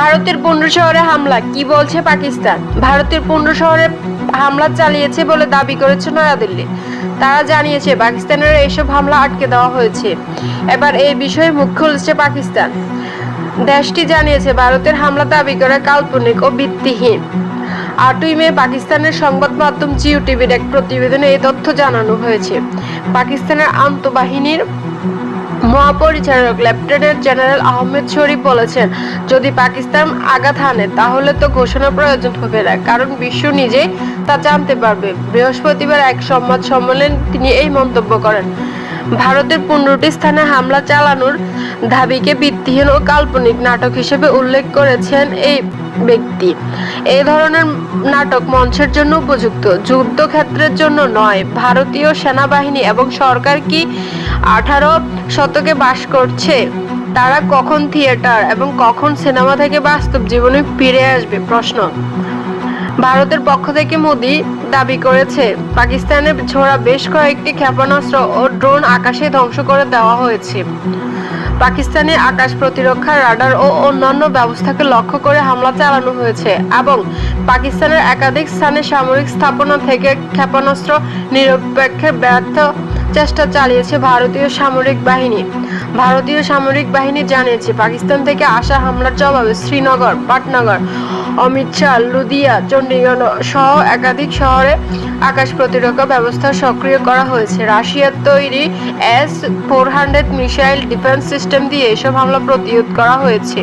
ভারতের পনেরো শহরে হামলা, কি বলছে পাকিস্তান? ভারতের পনেরো শহরে হামলা চালিয়েছে বলে দাবি করেছে নয়াদিল্লি। তারা জানিয়েছে, পাকিস্তানের এইসব হামলা আটকে দেওয়া হয়েছে। এবার এই বিষয়ে মুখ খুলছে পাকিস্তান। দেশটি জানিয়েছে, ভারতের হামলা দাবি করে কাল্পনিক ও ভিত্তিহীন। আটই মে পাকিস্তানের সংবাদ মাধ্যম জিও টিভির এক প্রতিবেদনে এই তথ্য জানানো হয়েছে। পাকিস্তানের আন্তঃবাহিনীর মহাপরিচালক লেফটেন্যান্ট জেনারেল আহমেদ শরীফ বলেছেন, যদি পাকিস্তান আঘাত হানে, তাহলে তো ঘোষণা প্রয়োজন হবে না। কারণ বিশ্ব নিজেই তা জানতে পারবে। বৃহস্পতিবার এক সংবাদ সম্মেলনে তিনি এই মন্তব্য করেন। ভারতের পনেরোটি স্থানে হামলা চালানোর দাবিকে ভিত্তিহীন ও কাল্পনিক নাটক হিসেবে উল্লেখ করেছেন এই ব্যক্তি। এই ধরনের নাটক মঞ্চের জন্য উপযুক্ত, যুদ্ধক্ষেত্রের জন্য নয়। ভারতীয় সেনাবাহিনী এবং সরকার কি আঠারো শতকে বাস করছে। তারা কখন থিয়েটার এবং কখন সিনেমা থেকে বাস্তব জীবনে ফিরে আসবে, প্রশ্ন। ভারতের পক্ষ থেকে মোদি দাবি করেছে, পাকিস্তানের ছোড়া বেশ কয়েকটি ক্ষেপণাস্ত্র ও ড্রোন আকাশে ধ্বংস করে দেওয়া হয়েছে। পাকিস্তানি আকাশ প্রতিরক্ষা রাডার ও অন্যান্য ব্যবস্থাকে লক্ষ্য করে হামলা চালানো হয়েছে এবং পাকিস্তানের একাধিক স্থানে সামরিক স্থাপনা থেকে ক্ষেপণাস্ত্র নিরপেক্ষে ব্যর্থ চেষ্টা চালিয়েছে ভারতীয় সামরিক বাহিনী। ভারতীয় সামরিক বাহিনী জানিয়েছে, পাকিস্তান থেকে আসা হামলার জবাবে শ্রীনগর, পাটনগর, অমিত লুদিয়া চণ্ডীগড় সহ একাধিক শহরে আকাশ প্রতিরক্ষা ব্যবস্থা সক্রিয় করা হয়েছে। রাশিয়ার তৈরি S four hundred missile defence system দিয়ে এসব হামলা প্রতিরোধ করা হয়েছে।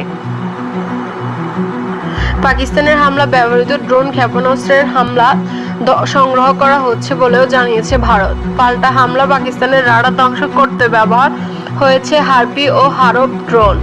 পাকিস্তানের হামলা ব্যবহৃত ড্রোন ক্ষেপণাস্ত্রের হামলা সংগ্রহ করা হচ্ছে বলেও জানিয়েছে ভারত। পাল্টা হামলা পাকিস্তানের রাডার ধ্বংস করতে ব্যবহার হয়েছে হারপি ও হারব ড্রোন।